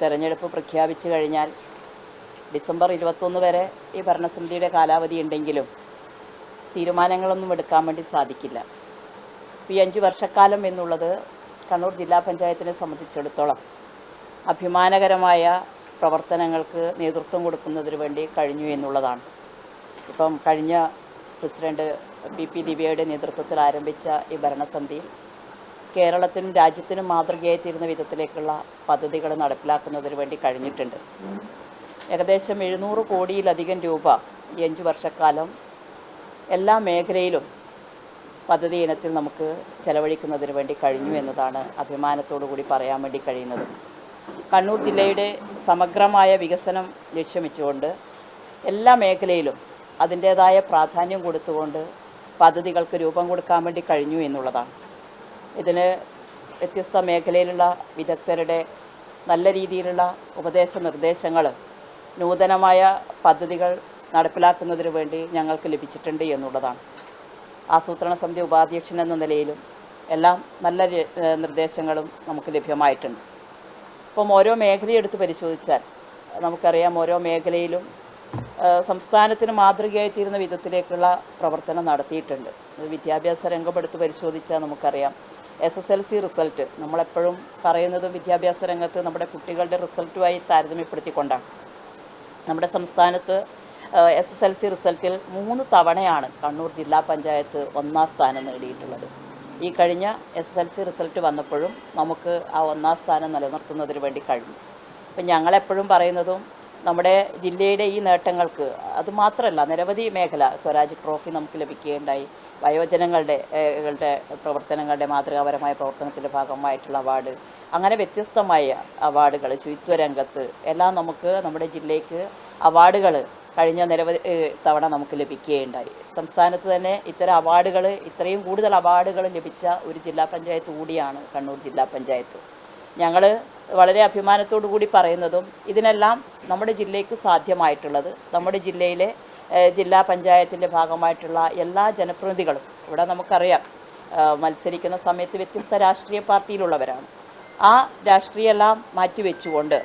തെരഞ്ഞെടുപ്പ് പ്രഖ്യാപിച്ചു കഴിഞ്ഞാൽ ഡിസംബർ ഇരുപത്തൊന്ന് വരെ ഈ ഭരണസമിതിയുടെ കാലാവധി ഉണ്ടെങ്കിലും തീരുമാനങ്ങളൊന്നും എടുക്കാൻ വേണ്ടി സാധിക്കില്ല. ഈ അഞ്ച് വർഷക്കാലം എന്നുള്ളത് കണ്ണൂർ ജില്ലാ പഞ്ചായത്തിനെ സംബന്ധിച്ചിടത്തോളം അഭിമാനകരമായ പ്രവർത്തനങ്ങൾക്ക് നേതൃത്വം കൊടുക്കുന്നതിന് വേണ്ടി കഴിഞ്ഞു എന്നുള്ളതാണ്. ഇപ്പം കഴിഞ്ഞ പ്രസിഡന്റ് പി പി ദിവ്യയുടെ നേതൃത്വത്തിൽ ആരംഭിച്ച ഈ ഭരണസമിതിയിൽ കേരളത്തിനും രാജ്യത്തിനും മാതൃകയായി തീരുന്ന വിധത്തിലേക്കുള്ള പദ്ധതികൾ നടപ്പിലാക്കുന്നതിന് വേണ്ടി കഴിഞ്ഞിട്ടുണ്ട്. ഏകദേശം എഴുന്നൂറ് കോടിയിലധികം രൂപ ഈ അഞ്ച് വർഷക്കാലം എല്ലാ മേഖലയിലും പദ്ധതി ഇനത്തിൽ നമുക്ക് ചെലവഴിക്കുന്നതിന് വേണ്ടി കഴിഞ്ഞു എന്നതാണ് അഭിമാനത്തോടു കൂടി പറയാൻ വേണ്ടി കഴിയുന്നത്. കണ്ണൂർ ജില്ലയുടെ സമഗ്രമായ വികസനം ലക്ഷ്യം വെച്ചുകൊണ്ട് എല്ലാ മേഖലയിലും അതിന്റേതായ പ്രാധാന്യം കൊടുത്തുകൊണ്ട് പദ്ധതികൾക്ക് രൂപം കൊടുക്കാൻ വേണ്ടി കഴിഞ്ഞു എന്നുള്ളതാണ്. ഇതിന് വ്യത്യസ്ത മേഖലയിലുള്ള വിദഗ്ധരുടെ നല്ല രീതിയിലുള്ള ഉപദേശ നിർദ്ദേശങ്ങൾ നൂതനമായ പദ്ധതികൾ നടപ്പിലാക്കുന്നതിന് വേണ്ടി ഞങ്ങൾക്ക് ലഭിച്ചിട്ടുണ്ട് എന്നുള്ളതാണ്. ആസൂത്രണ സമിതി ഉപാധ്യക്ഷൻ എന്ന നിലയിലും എല്ലാം നല്ല നിർദ്ദേശങ്ങളും നമുക്ക് ലഭ്യമായിട്ടുണ്ട്. ഇപ്പം ഓരോ മേഖലയും എടുത്ത് പരിശോധിച്ചാൽ നമുക്കറിയാം ഓരോ മേഖലയിലും സംസ്ഥാനത്തിന് മാതൃകയായി തീരുന്ന വിധത്തിലേക്കുള്ള പ്രവർത്തനം നടത്തിയിട്ടുണ്ട്. വിദ്യാഭ്യാസ രംഗം എടുത്ത് പരിശോധിച്ചാൽ നമുക്കറിയാം S S L C result നമ്മളെപ്പോഴും പറയുന്നത് വിദ്യാഭ്യാസ രംഗത്ത് നമ്മുടെ കുട്ടികളുടെ റിസൾട്ടുമായി താരതമ്യപ്പെടുത്തിക്കൊണ്ടാണ്. നമ്മുടെ സംസ്ഥാനത്ത് എസ് എസ് എൽ സി റിസൾട്ടിൽ മൂന്ന് തവണയാണ് കണ്ണൂർ ജില്ലാ പഞ്ചായത്ത് ഒന്നാം സ്ഥാനം നേടിയിട്ടുള്ളത്. ഈ കഴിഞ്ഞ S S L C result വന്നപ്പോഴും നമുക്ക് ആ ഒന്നാം സ്ഥാനം നിലനിർത്തുന്നതിന് വേണ്ടി കഴിഞ്ഞു. അപ്പം ഞങ്ങളെപ്പോഴും പറയുന്നതും നമ്മുടെ ജില്ലയുടെ ഈ നേട്ടങ്ങൾക്ക് അത് മാത്രമല്ല നിരവധി മേഖല സ്വരാജ് ട്രോഫി നമുക്ക് ലഭിക്കുകയുണ്ടായി. വയോജനങ്ങളുടെ പ്രവർത്തനങ്ങളുടെ മാതൃകാപരമായ പ്രവർത്തനത്തിന്റെ ഭാഗമായിട്ടുള്ള അവാർഡ്. അങ്ങനെ വ്യത്യസ്തമായ അവാർഡുകൾ ശുചിത്വ രംഗത്ത് എല്ലാം നമുക്ക് നമ്മുടെ ജില്ലയ്ക്ക് അവാർഡുകൾ കഴിഞ്ഞ നിരവധി തവണ നമുക്ക് ലഭിക്കുകയുണ്ടായി. സംസ്ഥാനത്ത് തന്നെ ഇത്തരം അവാർഡുകൾ ഇത്രയും കൂടുതൽ അവാർഡുകൾ ലഭിച്ച ഒരു ജില്ലാ പഞ്ചായത്ത് കൂടിയാണ് കണ്ണൂർ ജില്ലാ പഞ്ചായത്ത്. ഞങ്ങൾ വളരെ അഭിമാനത്തോടു കൂടി പറയുന്നതും ഇതിനെല്ലാം നമ്മുടെ ജില്ലയ്ക്ക് സാധ്യമായിട്ടുള്ളത് നമ്മുടെ ജില്ലയിലെ ജില്ലാ പഞ്ചായത്തിന്റെ ഭാഗമായിട്ടുള്ള എല്ലാ ജനപ്രതിനിധികളും ഇവിടെ നമുക്കറിയാം മത്സരിക്കുന്ന സമയത്ത് വ്യത്യസ്ത രാഷ്ട്രീയ പാർട്ടിയിലുള്ളവരാണ്. ആ രാഷ്ട്രീയമെല്ലാം മാറ്റിവെച്ചുകൊണ്ട്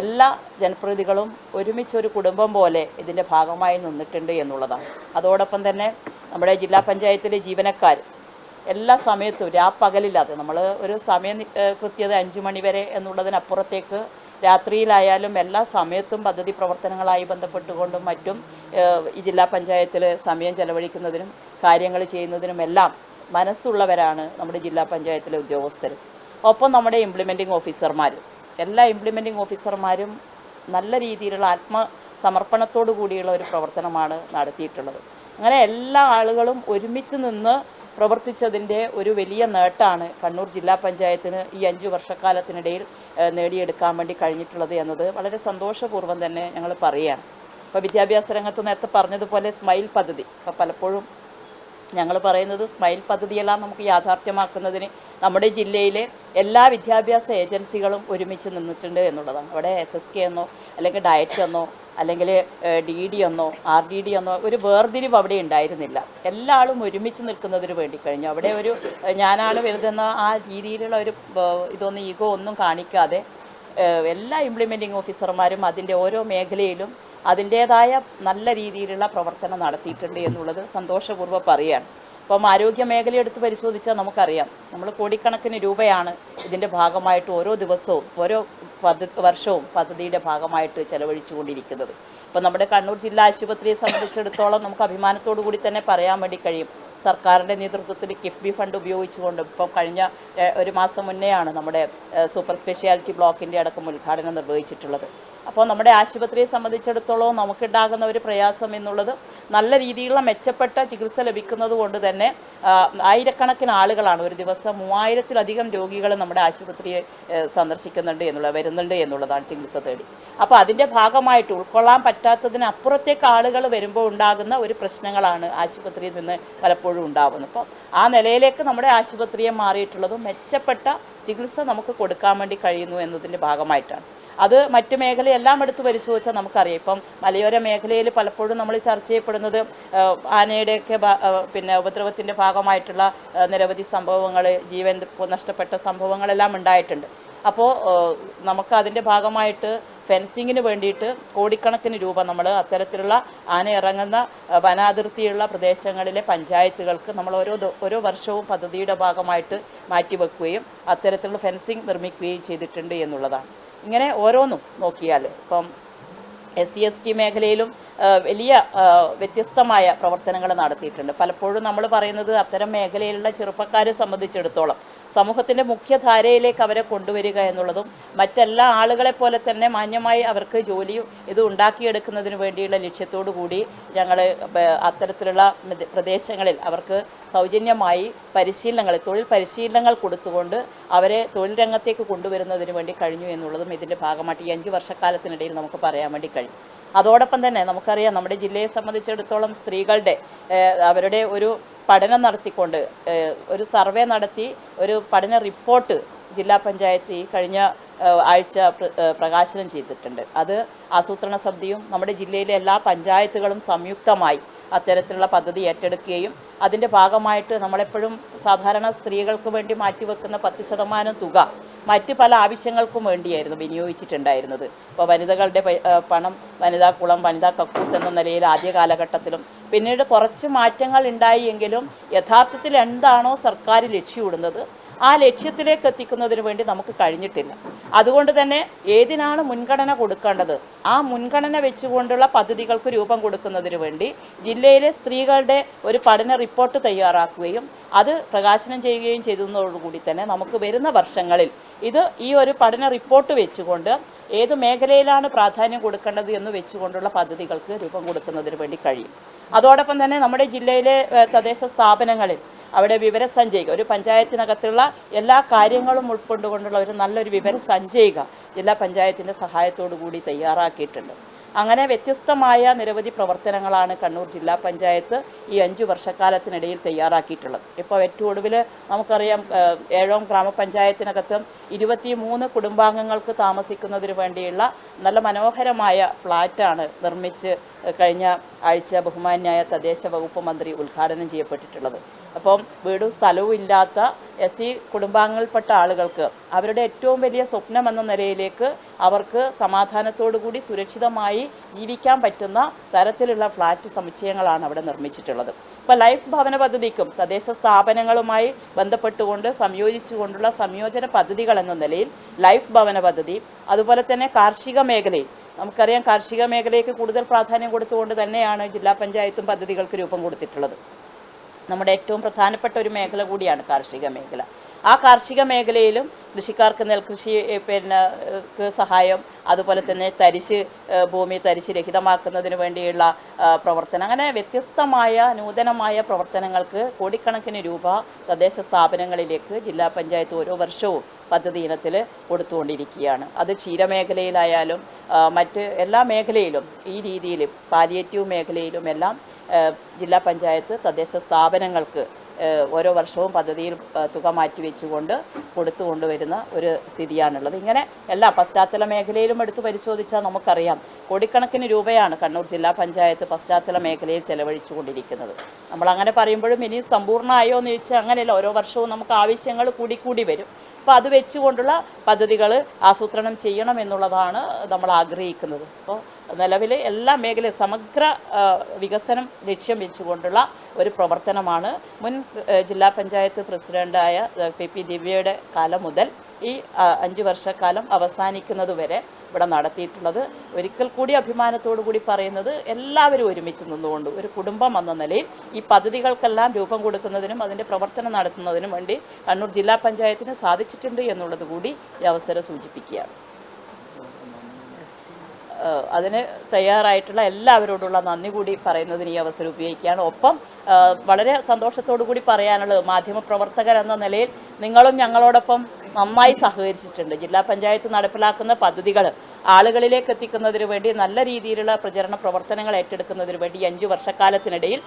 എല്ലാ ജനപ്രതിനിധികളും ഒരുമിച്ച് ഒരു കുടുംബം പോലെ ഇതിന്റെ ഭാഗമായി നിന്നിട്ടുണ്ട് എന്നുള്ളതാണ്. അതോടൊപ്പം തന്നെ നമ്മുടെ ജില്ലാ പഞ്ചായത്തിലെ ജീവനക്കാർ എല്ലാ സമയത്തും രാപ്പകലില്ലാതെ നമ്മൾ ഒരു സമയം കൃത്യത അഞ്ച് മണി വരെ എന്നുള്ളതിനപ്പുറത്തേക്ക് രാത്രിയിലായാലും എല്ലാ സമയത്തും പദ്ധതി പ്രവർത്തനങ്ങളായി ബന്ധപ്പെട്ടുകൊണ്ടും മറ്റും ഈ ജില്ലാ പഞ്ചായത്തിൽ സമയം ചെലവഴിക്കുന്നതിനും കാര്യങ്ങൾ ചെയ്യുന്നതിനുമെല്ലാം മനസ്സുള്ളവരാണ് നമ്മുടെ ജില്ലാ പഞ്ചായത്തിലെ ഉദ്യോഗസ്ഥർ ഒപ്പം നമ്മുടെ ഇംപ്ലിമെന്റിംഗ് ഓഫീസർമാർ എല്ലാ ഇംപ്ലിമെന്റിംഗ് ഓഫീസർമാരും നല്ല രീതിയിലുള്ള ആത്മസമർപ്പണത്തോടു കൂടിയുള്ള ഒരു പ്രവർത്തനമാണ് നടത്തിയിട്ടുള്ളത്. അങ്ങനെ എല്ലാ ആളുകളും ഒരുമിച്ച് നിന്ന് പ്രവർത്തിച്ചതിന്റെ ഒരു വലിയ നേട്ടമാണ് കണ്ണൂർ ജില്ലാ പഞ്ചായത്തിന് ഈ അഞ്ച് വർഷക്കാലത്തിനിടയിൽ നേടിയെടുക്കാൻ വേണ്ടി കഴിഞ്ഞിട്ടുള്ളത് എന്നത്. വളരെ സന്തോഷപൂർവം തന്നെ ഞങ്ങൾ പറയുകയാണ് ഇപ്പോൾ വിദ്യാഭ്യാസ രംഗത്ത് നേരത്തെ പറഞ്ഞതുപോലെ സ്മൈൽ പദ്ധതി. ഇപ്പോൾ പലപ്പോഴും ഞങ്ങൾ പറയുന്നത് സ്മൈൽ പദ്ധതിയെല്ലാം നമുക്ക് യാഥാർത്ഥ്യമാക്കുന്നതിന് നമ്മുടെ ജില്ലയിലെ എല്ലാ വിദ്യാഭ്യാസ ഏജൻസികളും ഒരുമിച്ച് നിന്നിട്ടുണ്ട് എന്നുള്ളതാണ്. അവിടെ എസ് എസ് കെ എന്നോ അല്ലെങ്കിൽ ഡയറ്റ് എന്നോ അല്ലെങ്കിൽ ഡി ഡി എന്നോ ആർ ഡി ഡി എന്നോ ഒരു വേർതിരിവ് അവിടെ ഉണ്ടായിരുന്നില്ല. എല്ലാ ആളും ഒരുമിച്ച് നിൽക്കുന്നതിന് വേണ്ടി കഴിഞ്ഞു. അവിടെ ഒരു ഞാനാണ് വലുതെന്ന ആ രീതിയിലുള്ള ഒരു ഇതൊന്നും ഈഗോ ഒന്നും കാണിക്കാതെ എല്ലാ ഇംപ്ലിമെന്റിംഗ് ഓഫീസർമാരും അതിന്റെ ഓരോ മേഖലയിലും അതിന്റേതായ നല്ല രീതിയിലുള്ള പ്രവർത്തനം നടത്തിയിട്ടുണ്ട് എന്നുള്ളത് സന്തോഷപൂർവം പറയുകയാണ്. അപ്പം ആരോഗ്യ മേഖല എടുത്ത് പരിശോധിച്ചാൽ നമുക്കറിയാം. നമ്മൾ കോടിക്കണക്കിന് രൂപയാണ് ഇതിന്റെ ഭാഗമായിട്ട് ഓരോ ദിവസവും ഓരോ വർഷവും പദ്ധതിയുടെ ഭാഗമായിട്ട് ചെലവഴിച്ചുകൊണ്ടിരിക്കുന്നത്. ഇപ്പം നമ്മുടെ കണ്ണൂർ ജില്ലാ ആശുപത്രിയെ സംബന്ധിച്ചിടത്തോളം നമുക്ക് അഭിമാനത്തോടു കൂടി തന്നെ പറയാൻ വേണ്ടി കഴിയും. സർക്കാരിന്റെ നേതൃത്വത്തിൽ കിഫ്ബി ഫണ്ട് ഉപയോഗിച്ചുകൊണ്ട് ഇപ്പം കഴിഞ്ഞ ഒരു മാസം മുന്നെയാണ് നമ്മുടെ സൂപ്പർ സ്പെഷ്യാലിറ്റി ബ്ലോക്കിന്റെ അടക്കം ഉദ്ഘാടനം നിർവഹിച്ചിട്ടുള്ളത്. അപ്പോൾ നമ്മുടെ ആശുപത്രിയെ സംബന്ധിച്ചിടത്തോളം നമുക്കുണ്ടാകുന്ന ഒരു പ്രയാസം എന്നുള്ളത് നല്ല രീതിയിലുള്ള മെച്ചപ്പെട്ട ചികിത്സ ലഭിക്കുന്നത് കൊണ്ട് തന്നെ ആയിരക്കണക്കിന് ആളുകളാണ് ഒരു ദിവസം മൂവായിരത്തിലധികം രോഗികൾ നമ്മുടെ ആശുപത്രിയെ സന്ദർശിക്കുന്നുണ്ട് എന്നുള്ളത് വരുന്നുണ്ട് എന്നുള്ളതാണ് ചികിത്സ തേടി. അപ്പോൾ അതിന്റെ ഭാഗമായിട്ട് ഉൾക്കൊള്ളാൻ പറ്റാത്തതിന് അപ്പുറത്തേക്ക് ആളുകൾ വരുമ്പോൾ ഉണ്ടാകുന്ന ഒരു പ്രശ്നങ്ങളാണ് ആശുപത്രിയിൽ നിന്ന് പലപ്പോഴും ഉണ്ടാകുന്നത് അപ്പോൾ ആ നിലയിലേക്ക് നമ്മുടെ ആശുപത്രിയെ മാറിയിട്ടുള്ളതും മെച്ചപ്പെട്ട ചികിത്സ നമുക്ക് കൊടുക്കാൻ വേണ്ടി കഴിയുന്നു എന്നതിന്റെ ഭാഗമായിട്ടാണ്. അത് മറ്റു മേഖലയെല്ലാം എടുത്ത് പരിശോധിച്ചാൽ നമുക്കറിയാം. ഇപ്പം മലയോര മേഖലയിൽ പലപ്പോഴും നമ്മൾ ചർച്ച ചെയ്യപ്പെടുന്നത് ആനയുടെയൊക്കെ പിന്നെ ഉപദ്രവത്തിന്റെ ഭാഗമായിട്ടുള്ള നിരവധി സംഭവങ്ങൾ ജീവൻ നഷ്ടപ്പെട്ട സംഭവങ്ങളെല്ലാം ഉണ്ടായിട്ടുണ്ട്. അപ്പോൾ നമുക്ക് അതിന്റെ ഭാഗമായിട്ട് ഫെൻസിങ്ങിന് വേണ്ടിയിട്ട് കോടിക്കണക്കിന് രൂപ നമ്മൾ അത്തരത്തിലുള്ള ആന ഇറങ്ങുന്ന വനാതിർത്തിയുള്ള പ്രദേശങ്ങളിലെ പഞ്ചായത്തുകൾക്ക് നമ്മൾ ഓരോ ഓരോ വർഷവും പദ്ധതിയുടെ ഭാഗമായിട്ട് മാറ്റിവെക്കുകയും അത്തരത്തിലുള്ള ഫെൻസിങ് നിർമ്മിക്കുകയും ചെയ്തിട്ടുണ്ട് എന്നുള്ളതാണ്. ഇങ്ങനെ ഓരോന്നും നോക്കിയാൽ ഇപ്പം എസ് സി എസ് ടി മേഖലയിലും വലിയ വ്യത്യസ്തമായ പ്രവർത്തനങ്ങൾ നടത്തിയിട്ടുണ്ട്. പലപ്പോഴും നമ്മൾ പറയുന്നത് അത്തരം മേഖലയിലുള്ള ചെറുപ്പക്കാരെ സംബന്ധിച്ചിടത്തോളം സമൂഹത്തിന്റെ മുഖ്യധാരയിലേക്ക് അവരെ കൊണ്ടുവരിക എന്നുള്ളതും മറ്റെല്ലാ ആളുകളെ പോലെ തന്നെ മാന്യമായി അവർക്ക് ജോലിയും ഇത് ഉണ്ടാക്കിയെടുക്കുന്നതിന് വേണ്ടിയുള്ള ലക്ഷ്യത്തോടു കൂടി ഞങ്ങൾ അത്തരത്തിലുള്ള പ്രദേശങ്ങളിൽ അവർക്ക് സൗജന്യമായി പരിശീലനങ്ങൾ തൊഴിൽ പരിശീലനങ്ങൾ കൊടുത്തുകൊണ്ട് അവരെ തൊഴിൽ രംഗത്തേക്ക് കൊണ്ടുവരുന്നതിന് വേണ്ടി കഴിഞ്ഞു എന്നുള്ളതും ഇതിന്റെ ഭാഗമായിട്ട് ഈ അഞ്ച് വർഷക്കാലത്തിനിടയിൽ നമുക്ക് പറയാൻ വേണ്ടി കഴിയും. അതോടൊപ്പം തന്നെ നമുക്കറിയാം നമ്മുടെ ജില്ലയെ സംബന്ധിച്ചിടത്തോളം സ്ത്രീകളുടെ അവരുടെ ഒരു പഠനം നടത്തിക്കൊണ്ട് ഒരു സർവേ നടത്തി ഒരു പഠന റിപ്പോർട്ട് ജില്ലാ പഞ്ചായത്ത് ഈ കഴിഞ്ഞ ആഴ്ച പ്രകാശനം ചെയ്തിട്ടുണ്ട്. അത് ആസൂത്രണ സമിതിയും നമ്മുടെ ജില്ലയിലെ എല്ലാ പഞ്ചായത്തുകളും സംയുക്തമായി അത്തരത്തിലുള്ള പദ്ധതി ഏറ്റെടുക്കുകയും അതിന്റെ ഭാഗമായിട്ട് നമ്മളെപ്പോഴും സാധാരണ സ്ത്രീകൾക്ക് വേണ്ടി മാറ്റിവെക്കുന്ന പത്ത് ശതമാനം തുക മറ്റ് പല ആവശ്യങ്ങൾക്കും വേണ്ടിയായിരുന്നു വിനിയോഗിച്ചിട്ടുണ്ടായിരുന്നത്. ഇപ്പോൾ വനിതകളുടെ പണം വനിതാ കുളം വനിതാ കക്കൂസ് എന്ന നിലയിൽ ആദ്യ കാലഘട്ടത്തിലും പിന്നീട് കുറച്ച് മാറ്റങ്ങൾ ഉണ്ടായി എങ്കിലും യഥാർത്ഥത്തിൽ എന്താണോ സർക്കാർ ലക്ഷ്യമിടുന്നത് ആ ലക്ഷ്യത്തിലേക്ക് എത്തിക്കുന്നതിന് വേണ്ടി നമുക്ക് കഴിഞ്ഞിട്ടില്ല. അതുകൊണ്ട് തന്നെ ഏതിനാണ് മുൻഗണന കൊടുക്കേണ്ടത്? ആ മുൻഗണന വെച്ചുകൊണ്ടുള്ള പദ്ധതികൾക്ക് രൂപം കൊടുക്കുന്നതിന് വേണ്ടി ജില്ലയിലെ സ്ത്രീകളുടെ ഒരു പഠന റിപ്പോർട്ട് തയ്യാറാക്കുകയും അത് പ്രകാശനം ചെയ്യുകയും ചെയ്തതോടുകൂടി തന്നെ നമുക്ക് വരുന്ന വർഷങ്ങളിൽ ഇത് ഈ ഒരു പഠന റിപ്പോർട്ട് വെച്ചുകൊണ്ട് ഏത് മേഖലയിലാണ് പ്രാധാന്യം കൊടുക്കേണ്ടത് എന്ന് വെച്ചുകൊണ്ടുള്ള പദ്ധതികൾക്ക് രൂപം കൊടുക്കുന്നതിന് വേണ്ടി കഴിയും. അതോടൊപ്പം തന്നെ നമ്മുടെ ജില്ലയിലെ തദ്ദേശ സ്ഥാപനങ്ങളിൽ അവിടെ വിവരസഞ്ചയിക ഒരു പഞ്ചായത്തിനകത്തുള്ള എല്ലാ കാര്യങ്ങളും ഉൾക്കൊണ്ടുകൊണ്ടുള്ള ഒരു നല്ലൊരു വിവരസഞ്ചയിക ജില്ലാ പഞ്ചായത്തിന്റെ സഹായത്തോടു കൂടി തയ്യാറാക്കിയിട്ടുണ്ട്. അങ്ങനെ വ്യത്യസ്തമായ നിരവധി പ്രവർത്തനങ്ങളാണ് കണ്ണൂർ ജില്ലാ പഞ്ചായത്ത് ഈ അഞ്ച് വർഷക്കാലത്തിനിടയിൽ തയ്യാറാക്കിയിട്ടുള്ളത്. ഇപ്പോൾ ഏറ്റവും ഒടുവിൽ നമുക്കറിയാം ഏഴോം ഗ്രാമപഞ്ചായത്തിനകത്ത് ഇരുപത്തി മൂന്ന് കുടുംബാംഗങ്ങൾക്ക് താമസിക്കുന്നതിന് വേണ്ടിയുള്ള നല്ല മനോഹരമായ ഫ്ലാറ്റാണ് നിർമ്മിച്ച് കഴിഞ്ഞ ആഴ്ച ബഹുമാന്യായ തദ്ദേശ വകുപ്പ് മന്ത്രി ഉദ്ഘാടനം ചെയ്യപ്പെട്ടിട്ടുള്ളത്. അപ്പം വീടും സ്ഥലവും ഇല്ലാത്ത എസ് സി കുടുംബാംഗങ്ങളിൽപ്പെട്ട ആളുകൾക്ക് അവരുടെ ഏറ്റവും വലിയ സ്വപ്നം എന്ന നിലയിലേക്ക് അവർക്ക് സമാധാനത്തോടു കൂടി സുരക്ഷിതമായി ജീവിക്കാൻ പറ്റുന്ന തരത്തിലുള്ള ഫ്ലാറ്റ് സമുച്ചയങ്ങളാണ് അവിടെ നിർമ്മിച്ചിട്ടുള്ളത്. ഇപ്പോൾ ലൈഫ് ഭവന പദ്ധതിക്കും തദ്ദേശ സ്ഥാപനങ്ങളുമായി ബന്ധപ്പെട്ടുകൊണ്ട് സംയോജിച്ചുകൊണ്ടുള്ള സംയോജന പദ്ധതികൾ എന്ന നിലയിൽ ലൈഫ് ഭവന പദ്ധതി അതുപോലെ തന്നെ കാർഷിക മേഖലയിൽ നമുക്കറിയാം കാർഷിക മേഖലയ്ക്ക് കൂടുതൽ പ്രാധാന്യം കൊടുത്തുകൊണ്ട് തന്നെയാണ് ജില്ലാ പഞ്ചായത്തും പദ്ധതികൾക്ക് രൂപം കൊടുത്തിട്ടുള്ളത്. നമ്മുടെ ഏറ്റവും പ്രധാനപ്പെട്ട ഒരു മേഖല കൂടിയാണ് കാർഷിക മേഖല. ആ കാർഷിക മേഖലയിലും കൃഷിക്കാർക്ക് നെൽകൃഷി പിന്നെ സഹായം അതുപോലെ തന്നെ തരിശ് ഭൂമി തരിശ് രഹിതമാക്കുന്നതിന് വേണ്ടിയുള്ള പ്രവർത്തനം. അങ്ങനെ വ്യത്യസ്തമായ നൂതനമായ പ്രവർത്തനങ്ങൾക്ക് കോടിക്കണക്കിന് രൂപ തദ്ദേശ സ്ഥാപനങ്ങളിലേക്ക് ജില്ലാ പഞ്ചായത്ത് ഓരോ വർഷവും പദ്ധതി ഇനത്തിൽ കൊടുത്തുകൊണ്ടിരിക്കുകയാണ്. അത് ക്ഷീരമേഖലയിലായാലും മറ്റ് എല്ലാ മേഖലയിലും ഈ രീതിയിൽ പാലിയേറ്റീവ് മേഖലയിലും എല്ലാം ജില്ലാ പഞ്ചായത്ത് തദ്ദേശ സ്ഥാപനങ്ങൾക്ക് ഓരോ വർഷവും പദ്ധതിയിൽ തുക മാറ്റിവെച്ചുകൊണ്ട് കൊടുത്തു കൊണ്ടുവരുന്ന ഒരു സ്ഥിതിയാണുള്ളത്. ഇങ്ങനെ എല്ലാ പശ്ചാത്തല മേഖലയിലും എടുത്തു പരിശോധിച്ചാൽ നമുക്കറിയാം കോടിക്കണക്കിന് രൂപയാണ് കണ്ണൂർ ജില്ലാ പഞ്ചായത്ത് പശ്ചാത്തല മേഖലയിൽ ചെലവഴിച്ചുകൊണ്ടിരിക്കുന്നത്. നമ്മൾ അങ്ങനെ പറയുമ്പോഴും ഇനി സമ്പൂർണമായോ എന്ന് ചോദിച്ചാൽ അങ്ങനെയല്ല. ഓരോ വർഷവും നമുക്ക് ആവശ്യങ്ങൾ കൂടിക്കൂടി വരും. അപ്പോൾ അത് വെച്ചുകൊണ്ടുള്ള പദ്ധതികൾ ആസൂത്രണം ചെയ്യണം എന്നുള്ളതാണ് നമ്മൾ ആഗ്രഹിക്കുന്നത്. അപ്പോൾ നിലവിൽ എല്ലാ മേഖലയും സമഗ്ര വികസനം ലക്ഷ്യം വെച്ചുകൊണ്ടുള്ള ഒരു പ്രവർത്തനമാണ് മുൻ ജില്ലാ പഞ്ചായത്ത് പ്രസിഡന്റായ പി പി ദിവ്യയുടെ കാലം മുതൽ ഈ അഞ്ചു വർഷക്കാലം അവസാനിക്കുന്നതുവരെ ഇവിടെ നടത്തിയിട്ടുള്ളത്. ഒരിക്കൽ കൂടി അഭിമാനത്തോടു കൂടി പറയുന്നത് എല്ലാവരും ഒരുമിച്ച് നിന്നുകൊണ്ട് ഒരു കുടുംബം എന്ന നിലയിൽ ഈ പദ്ധതികൾക്കെല്ലാം രൂപം കൊടുക്കുന്നതിനും അതിന്റെ പ്രവർത്തനം നടത്തുന്നതിനും വേണ്ടി കണ്ണൂർ ജില്ലാ പഞ്ചായത്തിന് സാധിച്ചിട്ടുണ്ട് എന്നുള്ളത് കൂടി ഈ അവസരം സൂചിപ്പിക്കുകയാണ്. അതിന് തയ്യാറായിട്ടുള്ള എല്ലാവരോടുള്ള നന്ദി കൂടി പറയുന്നതിന് ഈ അവസരം ഉപയോഗിക്കുകയാണ്. ഒപ്പം വളരെ സന്തോഷത്തോടു കൂടി പറയാനുള്ളത് മാധ്യമപ്രവർത്തകർ എന്ന നിലയിൽ നിങ്ങളും ഞങ്ങളോടൊപ്പം നന്നായി സഹകരിച്ചിട്ടുണ്ട്. ജില്ലാ പഞ്ചായത്ത് നടപ്പിലാക്കുന്ന പദ്ധതികൾ ആളുകളിലേക്ക് എത്തിക്കുന്നതിന് വേണ്ടി നല്ല രീതിയിലുള്ള പ്രചരണ പ്രവർത്തനങ്ങൾ ഏറ്റെടുക്കുന്നതിന് വേണ്ടി അഞ്ചു വർഷക്കാലത്തിനിടയിൽ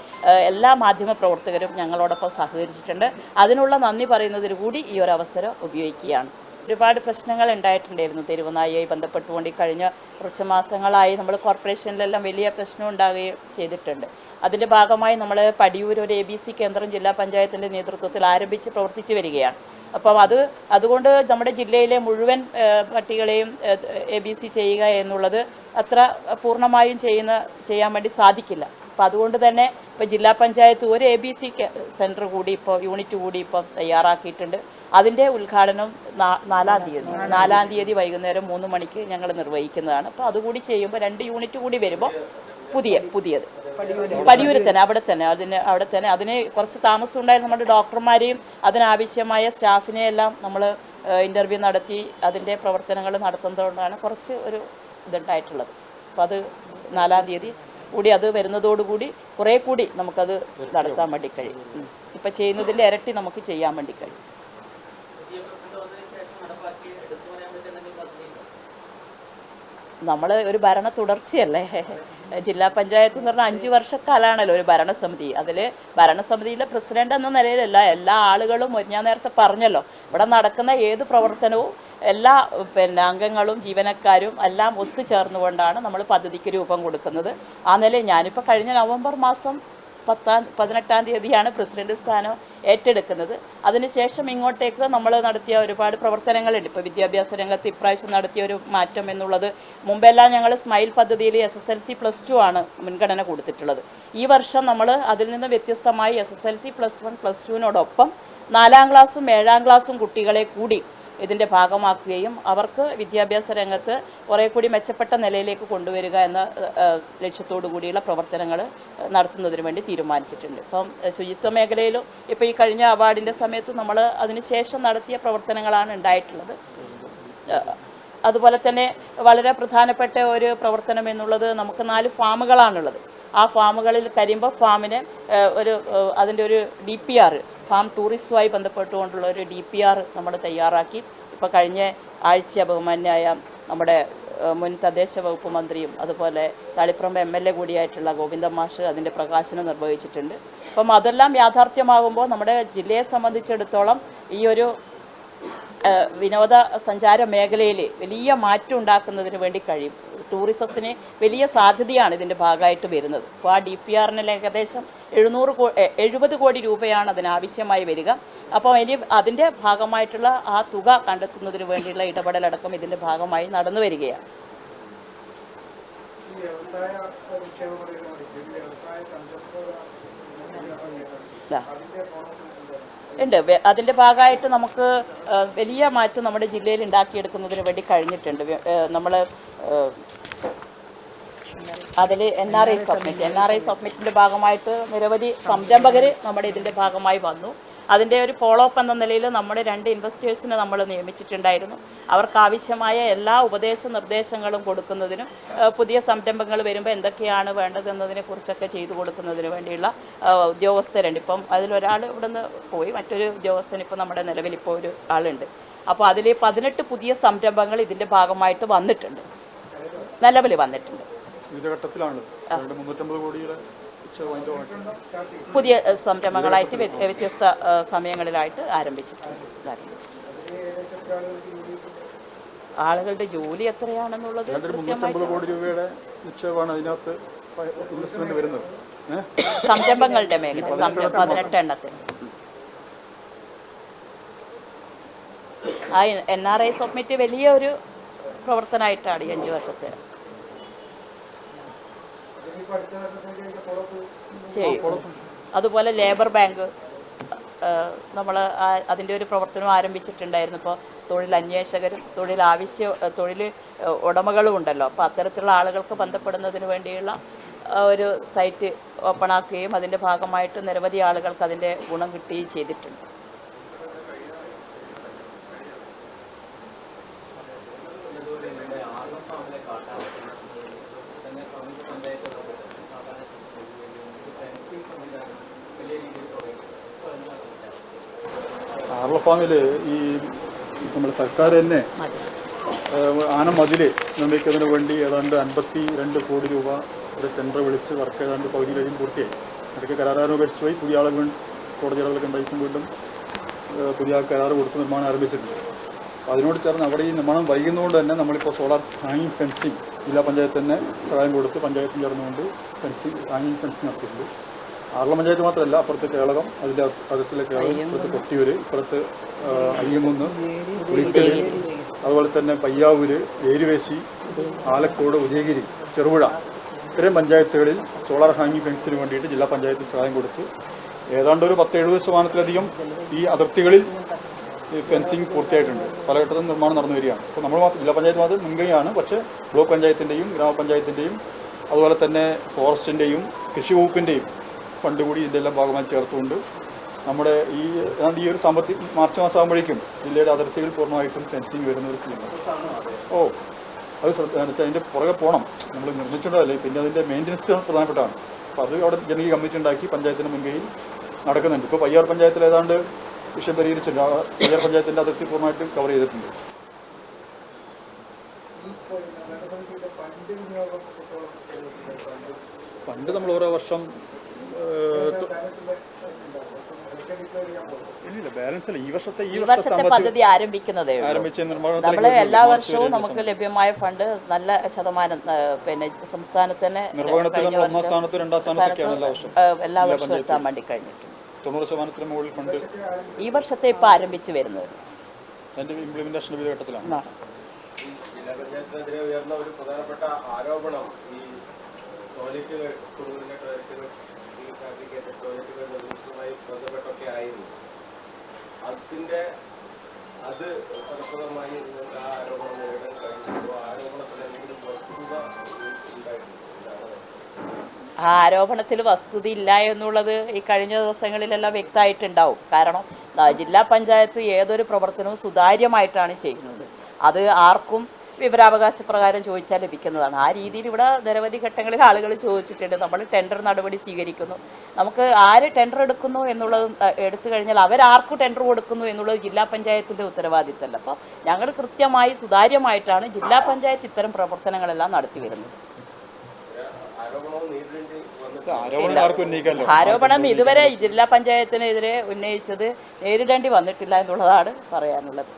എല്ലാ മാധ്യമ പ്രവർത്തകരും ഞങ്ങളോടൊപ്പം സഹകരിച്ചിട്ടുണ്ട്. അതിനുള്ള നന്ദി പറയുന്നതിന് കൂടി ഈ ഒരു അവസരം ഉപയോഗിക്കുകയാണ്. ഒരുപാട് പ്രശ്നങ്ങൾ ഉണ്ടായിട്ടുണ്ടായിരുന്നു. തെരുവുനായിയായി ബന്ധപ്പെട്ടുകൊണ്ട് കഴിഞ്ഞ കുറച്ച് മാസങ്ങളായി നമ്മൾ കോർപ്പറേഷനിലെല്ലാം വലിയ പ്രശ്നം ഉണ്ടാകുകയും ചെയ്തിട്ടുണ്ട്. അതിന്റെ ഭാഗമായി നമ്മൾ പടിയൂർ ഒരു എ ബി സി കേന്ദ്രം ജില്ലാ പഞ്ചായത്തിന്റെ നേതൃത്വത്തിൽ ആരംഭിച്ച് പ്രവർത്തിച്ചു വരികയാണ്. അപ്പം അത് അതുകൊണ്ട് നമ്മുടെ ജില്ലയിലെ മുഴുവൻ പട്ടികളെയും എ ബി സി ചെയ്യുക എന്നുള്ളത് അത്ര പൂർണമായും ചെയ്യുന്ന ചെയ്യാൻ വേണ്ടി സാധിക്കില്ല. അപ്പം അതുകൊണ്ട് തന്നെ ഇപ്പോൾ ജില്ലാ പഞ്ചായത്ത് ഒരു എ ബി സി സെന്റർ കൂടി ഇപ്പോൾ യൂണിറ്റ് കൂടി ഇപ്പോൾ തയ്യാറാക്കിയിട്ടുണ്ട്. അതിന്റെ ഉദ്ഘാടനം നാലാം തീയതി. നാലാം തീയതി വൈകുന്നേരം മൂന്ന് മണിക്ക് ഞങ്ങൾ നിർവഹിക്കുന്നതാണ്. അപ്പോൾ അതുകൂടി ചെയ്യുമ്പോൾ രണ്ട് യൂണിറ്റ് കൂടി വരുമ്പോൾ പുതിയ പുതിയത്. പടിയൂരിൽ തന്നെ അവിടെ തന്നെ അതിന് അവിടെ തന്നെ അതിന് കുറച്ച് താമസം ഉണ്ടായിരുന്നു. നമ്മുടെ ഡോക്ടർമാരെയും അതിനാവശ്യമായ സ്റ്റാഫിനെ എല്ലാം നമ്മൾ ഇന്റർവ്യൂ നടത്തി അതിന്റെ പ്രവർത്തനങ്ങൾ നടത്തുന്നതുകൊണ്ടാണ് കുറച്ച് ഒരു ഇതുണ്ടായിട്ടുള്ളത്. അപ്പോൾ അത് നാലാം തീയതി കൂടി അത് വരുന്നതോടുകൂടി കുറേ കൂടി നമുക്കത് നടത്താൻ വേണ്ടി കഴിയും. ഇപ്പം ചെയ്യുന്നതിന്റെ ഇരട്ടി നമുക്ക് ചെയ്യാൻ വേണ്ടി കഴിയും. നമ്മൾ ഒരു ഭരണ തുടർച്ചയല്ലേ? ജില്ലാ പഞ്ചായത്ത് എന്ന് പറഞ്ഞാൽ അഞ്ച് വർഷക്കാലാണല്ലോ ഒരു ഭരണസമിതി. അതിൽ ഭരണസമിതിയിലെ പ്രസിഡന്റ് എന്ന നിലയിലല്ല എല്ലാ ആളുകളും ഞാൻ നേരത്തെ പറഞ്ഞല്ലോ. ഇവിടെ നടക്കുന്ന ഏത് പ്രവർത്തനവും എല്ലാ പിന്നെ അംഗങ്ങളും ജീവനക്കാരും എല്ലാം ഒത്തുചേർന്നുകൊണ്ടാണ് നമ്മൾ പദ്ധതിക്ക് രൂപം കൊടുക്കുന്നത്. ആ നിലയിൽ ഞാനിപ്പോൾ കഴിഞ്ഞ നവംബർ മാസം പത്താം പതിനെട്ടാം തീയതിയാണ് പ്രസിഡന്റ് സ്ഥാനം ഏറ്റെടുക്കുന്നത്. അതിനുശേഷം ഇങ്ങോട്ടേക്ക് നമ്മൾ നടത്തിയ ഒരുപാട് പ്രവർത്തനങ്ങളുണ്ട്. ഇപ്പോൾ വിദ്യാഭ്യാസ രംഗത്ത് ഇപ്രാവശ്യം നടത്തിയ ഒരു മാറ്റം എന്നുള്ളത് മുമ്പെല്ലാം ഞങ്ങൾ സ്മൈൽ പദ്ധതിയിൽ S S L C plus two ആണ് മുൻഗണന കൊടുത്തിട്ടുള്ളത്. ഈ വർഷം നമ്മൾ അതിൽ നിന്ന് വ്യത്യസ്തമായി S S L C plus one plus ടുവിനോടൊപ്പം നാലാം ക്ലാസ്സും ഏഴാം ക്ലാസ്സും കുട്ടികളെ കൂടി ഇതിന്റെ ഭാഗമാക്കുകയും അവർക്ക് വിദ്യാഭ്യാസ രംഗത്ത് കുറേ കൂടി മെച്ചപ്പെട്ട നിലയിലേക്ക് കൊണ്ടുവരിക എന്ന ലക്ഷ്യത്തോടു കൂടിയുള്ള പ്രവർത്തനങ്ങൾ നടത്തുന്നതിന് വേണ്ടി തീരുമാനിച്ചിട്ടുണ്ട്. ഇപ്പം ശുചിത്വ മേഖലയിലും ഇപ്പോൾ ഈ കഴിഞ്ഞ അവാർഡിന്റെ സമയത്ത് നമ്മൾ അതിനുശേഷം നടത്തിയ പ്രവർത്തനങ്ങളാണ് ഉണ്ടായിട്ടുള്ളത്. അതുപോലെ തന്നെ വളരെ പ്രധാനപ്പെട്ട ഒരു പ്രവർത്തനം എന്നുള്ളത് നമുക്ക് നാല് ഫാമുകളാണുള്ളത്. ആ ഫാമുകളിൽ കരിമ്പ ഫാമിന് ഒരു അതിന്റെ ഒരു ഡി പി ആർ ഫാം ടൂറിസവുമായി ബന്ധപ്പെട്ടുകൊണ്ടുള്ള ഒരു ഡി പി ആർ നമ്മൾ തയ്യാറാക്കി. ഇപ്പോൾ കഴിഞ്ഞ ആഴ്ച ബഹുമാന്യായ നമ്മുടെ മുൻ തദ്ദേശ വകുപ്പ് മന്ത്രിയും അതുപോലെ തളിപ്പറമ്പ് എം എൽ എ കൂടിയായിട്ടുള്ള ഗോവിന്ദ മാഷ് അതിന്റെ പ്രകാശനം നിർവഹിച്ചിട്ടുണ്ട്. അപ്പം അതെല്ലാം യാഥാർത്ഥ്യമാകുമ്പോൾ നമ്മുടെ ജില്ലയെ സംബന്ധിച്ചിടത്തോളം ഈ ഒരു വിനോദ സഞ്ചാര മേഖലയിൽ വലിയ മാറ്റം ഉണ്ടാക്കുന്നതിന് വേണ്ടി കഴിയും. ടൂറിസത്തിന് വലിയ സാധ്യതയാണ് ഇതിന്റെ ഭാഗമായിട്ട് വരുന്നത്. അപ്പോൾ ആ ഡി പി ആറിന് ഏകദേശം എഴുന്നൂറ് കോ എഴുപത് കോടി രൂപയാണ് അതിനാവശ്യമായി വരിക. അപ്പോൾ ഇനി അതിന്റെ ഭാഗമായിട്ടുള്ള ആ തുക കണ്ടെത്തുന്നതിന് വേണ്ടിയുള്ള ഇടപെടലടക്കം ഇതിന്റെ ഭാഗമായി നടന്നു വരികയാണ്. വ്യവസായ ഉണ്ട്. അതിന്റെ ഭാഗമായിട്ട് നമുക്ക് വലിയ മാറ്റം നമ്മുടെ ജില്ലയിൽ ഉണ്ടാക്കിയെടുക്കുന്നതിന് വേണ്ടി കഴിഞ്ഞിട്ടുണ്ട്. നമ്മൾ അതിൽ N R I submit N R I സബ്മിറ്റിന്റെ ഭാഗമായിട്ട് നിരവധി സംരംഭകർ നമ്മുടെ ഇതിന്റെ ഭാഗമായി വന്നു. അതിന്റെ ഒരു ഫോളോ അപ്പ് എന്ന നിലയിൽ നമ്മുടെ രണ്ട് ഇൻവെസ്റ്റേഴ്സിനെ നമ്മൾ നിയമിച്ചിട്ടുണ്ടായിരുന്നു. അവർക്ക് ആവശ്യമായ എല്ലാ ഉപദേശ നിർദ്ദേശങ്ങളും കൊടുക്കുന്നതിനും പുതിയ സംരംഭങ്ങൾ വരുമ്പോൾ എന്തൊക്കെയാണ് വേണ്ടതെന്നതിനെ കുറിച്ചൊക്കെ ചെയ്തു കൊടുക്കുന്നതിന് വേണ്ടിയുള്ള ഉദ്യോഗസ്ഥരുണ്ട്. ഇപ്പം അതിലൊരാൾ ഇവിടെ നിന്ന് പോയി മറ്റൊരു ഉദ്യോഗസ്ഥൻ ഇപ്പോൾ നമ്മുടെ നിലവിൽ ഇപ്പോൾ ഒരു ആളുണ്ട്. അപ്പോൾ അതിൽ പതിനെട്ട് പുതിയ സംരംഭങ്ങൾ ഇതിന്റെ ഭാഗമായിട്ട് വന്നിട്ടുണ്ട്. നിലവിൽ വന്നിട്ടുണ്ട്. കോടിയുടെ. പുതിയ സംരംഭങ്ങളായിട്ട് വ്യ- വ്യത്യസ്ത സമയങ്ങളിലായിട്ട് ആരംഭിച്ചിട്ടുണ്ട്. ആളുകളുടെ ജോലി എത്രയാണെന്നുള്ളത് കോടി രൂപയുടെ നിക്ഷേപമാണ് അതിനകത്ത് ഇൻവെസ്റ്റ്മെന്റ് വരുന്നത്. സംരംഭങ്ങളുടെ മേഖല സംരംഭം പതിനെട്ട് എണ്ണത്തിൽ ആ എൻ ആർ ഐ സബ്മിറ്റ് വലിയ ഒരു പ്രവർത്തനമായിട്ടാണ് ഈ അഞ്ച് വർഷത്തെ. ചെയ്യും അതുപോലെ ലേബർ ബാങ്ക് നമ്മൾ അതിന്റെ ഒരു പ്രവർത്തനം ആരംഭിച്ചിട്ടുണ്ടായിരുന്നു. ഇപ്പോൾ തൊഴിൽ അന്വേഷകരും തൊഴിൽ ആവശ്യ തൊഴിൽ ഉടമകളും ഉണ്ടല്ലോ. അപ്പോൾ അത്തരത്തിലുള്ള ആളുകൾക്ക് ബന്ധപ്പെടുന്നതിന് വേണ്ടിയുള്ള ഒരു സൈറ്റ് ഓപ്പണാക്കുകയും അതിന്റെ ഭാഗമായിട്ട് നിരവധി ആളുകൾക്ക് അതിന്റെ ഗുണം കിട്ടുകയും ചെയ്തിട്ടുണ്ട്. ഫാമിൽ ഈ നമ്മുടെ സർക്കാർ തന്നെ ആന മതിൽ നിർമ്മിക്കുന്നതിന് വേണ്ടി ഏതാണ്ട് അൻപത്തി രണ്ട് കോടി രൂപ ഒരു ടെൻഡർ വിളിച്ച് വർക്ക് ഏതാണ്ട് പകുതി കഴിയും പൂർത്തിയായി. ഇടയ്ക്ക് കരാറുപേക്ഷിച്ച് പോയി. പുതിയ ആളുകൾ കോടതി ആളുകൾ ഉണ്ടായിട്ടും വീണ്ടും പുതിയ കരാർ കരാറ് കൊടുത്ത് നിർമ്മാണം ആരംഭിച്ചിട്ടുണ്ട്. അപ്പോൾ അതിനോട് ചേർന്ന് അവിടെ ഈ നിർമ്മാണം വൈകുന്നതുകൊണ്ട് തന്നെ നമ്മളിപ്പോൾ സോളാർ ഹാങ്ങിങ് ഫെൻസിങ് ജില്ലാ പഞ്ചായത്ത് തന്നെ സഹായം കൊടുത്ത് പഞ്ചായത്തിൽ ചേർന്നുകൊണ്ട് ഫെൻസിങ് ഹാങ്ങിങ് ഫെൻസിങ് നടത്തിയിട്ടുണ്ട്. ആറളം പഞ്ചായത്ത് മാത്രമല്ല അപ്പുറത്ത് കേളകം അതിന്റെ അകത്തിലെ കേളകം ഇപ്പുറത്ത് കൊട്ടിയൂര് ഇപ്പുറത്ത് അയ്യങ്കുന്ന് പുളിക്കൽ അതുപോലെ തന്നെ പയ്യാവൂര് ഏരുവേശി ആലക്കോട് ഉദയഗിരി ചെറുപുഴ. ഇത്രയും പഞ്ചായത്തുകളിൽ സോളാർ ഹാങ്ങിങ് ഫെൻസിന് വേണ്ടിയിട്ട് ജില്ലാ പഞ്ചായത്ത് സഹായം കൊടുത്തു. ഏതാണ്ട് ഒരു പത്ത് എഴുപത് ശതമാനത്തിലധികം ഈ അതിർത്തികളിൽ ഫെൻസിങ് പൂർത്തിയായിട്ടുണ്ട്. പലഘട്ടത്തിൽ നിർമ്മാണം നടന്നു വരികയാണ്. അപ്പോൾ നമ്മൾ മാത്രം ജില്ലാ പഞ്ചായത്ത് മാത്രം മുൻകൈയാണ്. പക്ഷേ ബ്ലോക്ക് പഞ്ചായത്തിന്റെയും ഗ്രാമപഞ്ചായത്തിന്റെയും അതുപോലെ തന്നെ ഫോറസ്റ്റിന്റെയും കൃഷി വകുപ്പിന്റെയും ഫണ്ട് കൂടി ഇതിന്റെ എല്ലാം ഭാഗമായി ചേർത്തുകൊണ്ട് നമ്മുടെ ഈ ഈ ഒരു സാമ്പത്തി മാർച്ച് മാസം ആകുമ്പോഴേക്കും ജില്ലയുടെ അതിർത്തികൾ പൂർണമായിട്ടും ഫെൻസിങ് വരുന്ന ഒരു സ്കീമാണ് ഓ അത് ശ്രദ്ധ അതിന്റെ പുറകെ പോകണം നമ്മൾ നിർമ്മിച്ചിട്ടല്ലേ പിന്നെ അതിന്റെ മെയിന്റനൻസ് പ്രധാനപ്പെട്ടതാണ്. അപ്പോൾ അത് അവിടെ ജനകീയ കമ്മിറ്റി ഉണ്ടാക്കി പഞ്ചായത്തിന്റെ മുൻകൈയിൽ നടക്കുന്നുണ്ട്. ഇപ്പോൾ പയ്യാർ പഞ്ചായത്തിൽ ഏതാണ്ട് വിഷയം പരിഹരിച്ചിട്ടുണ്ട് പയ്യാർ പഞ്ചായത്തിന്റെ അതിർത്തി പൂർണമായിട്ടും കവർ ചെയ്തിട്ടുണ്ട്. പണ്ട് നമ്മൾ ഓരോ വർഷം ബാലൻസ് അല്ല. ഈ വർഷത്തെ ഈ വർഷത്തെ പദ്ധതി ആരംഭിക്കുന്നതേ നമ്മൾ എല്ലാ വർഷവും നമുക്ക് ലഭ്യമായ ഫണ്ട് നല്ല ശതമാനം പിന്നെ സംസ്ഥാനത്തിന് എല്ലാ വർഷവും. എല്ലാ വർഷവും എത്താൻ വേണ്ടി കഴിഞ്ഞിട്ടുണ്ട്. തൊണ്ണൂറ് ശതമാനത്തിന് മുകളിൽ ഫണ്ട് ഈ വർഷത്തെ ഇപ്പൊ ആരംഭിച്ചു വരുന്നത്? ഘട്ടത്തിലാണ്. ജില്ലാ പഞ്ചായത്തിനെതിരെ ഉയർന്ന ഒരു പ്രധാനപ്പെട്ട ആരോപണം ഈ ടോയ്ലറ്റുകൾ കുറുവിലെ ടോയ്ലറ്റുകൾ അതിന്റെ അത് ഫലപ്രദമായി നിങ്ങൾക്ക് ആ ആരോപണം നേരിടാൻ ആ ആരോപണത്തിൽ എന്തെങ്കിലും വസ്തുത ആ ആരോപണത്തിൽ വസ്തുത ഇല്ല എന്നുള്ളത് ഈ കഴിഞ്ഞ ദിവസങ്ങളിലെല്ലാം വ്യക്തമായിട്ടുണ്ടാവും. കാരണം ജില്ലാ പഞ്ചായത്ത് ഏതൊരു പ്രവർത്തനവും സുതാര്യമായിട്ടാണ് ചെയ്യുന്നത്. അത് ആർക്കും വിവരാവകാശ പ്രകാരം ചോദിച്ചാൽ ലഭിക്കുന്നതാണ്. ആ രീതിയിൽ ഇവിടെ നിരവധി ഘട്ടങ്ങളിൽ ആളുകൾ ചോദിച്ചിട്ടുണ്ട്. നമ്മൾ ടെൻഡർ നടപടി സ്വീകരിക്കുന്നു. നമുക്ക് ആര് ടെൻഡർ എടുക്കുന്നു എന്നുള്ളത് എടുത്തു കഴിഞ്ഞാൽ അവരാർക്ക് ടെൻഡർ കൊടുക്കുന്നു എന്നുള്ളത് ജില്ലാ പഞ്ചായത്തിന്റെ ഉത്തരവാദിത്തമല്ല. അപ്പോൾ ഞങ്ങൾ കൃത്യമായി സുതാര്യമായിട്ടാണ് ജില്ലാ പഞ്ചായത്ത് ഇത്തരം പ്രവർത്തനങ്ങളെല്ലാം നടത്തി വരുന്നത്. ആരോപണം ഇതുവരെ ജില്ലാ പഞ്ചായത്തിനെതിരെ ഉന്നയിച്ചത് നേരിടേണ്ടി വന്നിട്ടില്ല എന്നുള്ളതാണ് പറയാനുള്ളത്.